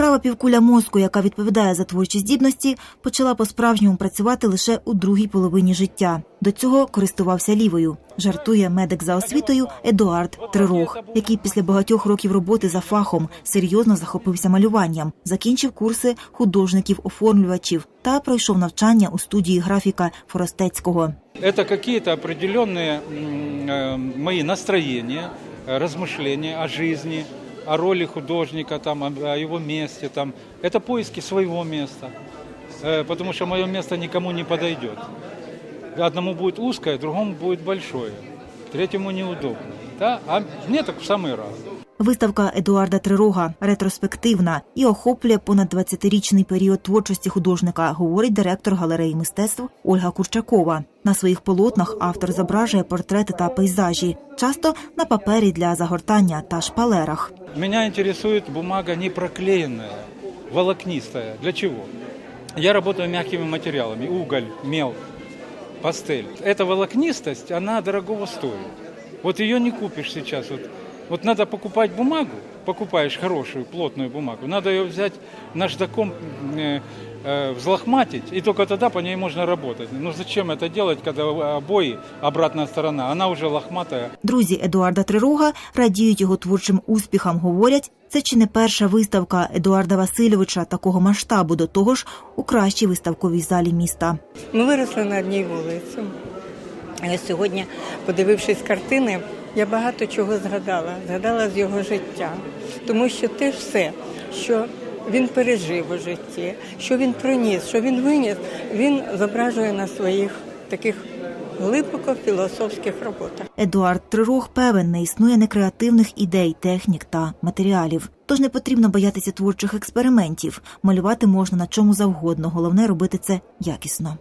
Права півкуля мозку, яка відповідає за творчі здібності, почала по-справжньому працювати лише у другій половині життя. До цього користувався лівою. Жартує медик за освітою Едуард Трирог, який після багатьох років роботи за фахом серйозно захопився малюванням, закінчив курси художників-оформлювачів та пройшов навчання у студії графіка Форостецького. Это какие-то определенные м, э, мои настроения, э, размышления о жизни, О роли художника, там, о, его месте. Там. Это поиски своего места, Э, потому что мое место никому не подойдет. Одному будет узкое, другому будет большое, третьему неудобно. Да? А мне так в самый раз. Виставка Едуарда Трирога ретроспективна і охоплює понад 20-річний період творчості художника, говорить директор галереї мистецтв Ольга Курчакова. На своїх полотнах автор зображує портрети та пейзажі, часто на папері для загортання та шпалерах. Меня интересует бумага не проклеенная, волокнистая. Для чего? Я работаю мягкими материалами. Уголь, мел, пастель. Эта волокнистость, она дорогого стоит. Вот ее не купишь сейчас. Вот, вот надо покупать бумагу, покупаешь хорошую, плотную бумагу, надо ее взять наждаком э, э, взлохматить, и только тогда по ней можно работать. Ну зачем это делать, когда обои, обратная сторона, она уже лохматая, Друзі Едуарда Трирога радіють його творчим успіхам. Говорять, це чи не перша виставка Едуарда Васильовича такого масштабу до того ж у кращій виставковій залі міста. Ми виросли на одній вулиці. І ось сьогодні, подивившись картини, я багато чого згадала. Згадала з його життя. Тому що те все, що він пережив у житті, що він приніс, що він виніс, він зображує на своїх таких глибоко філософських роботах. Едуард Трирог певен, не існує некреативних ідей, технік та матеріалів. Тож не потрібно боятися творчих експериментів. Малювати можна на чому завгодно. Головне робити це якісно.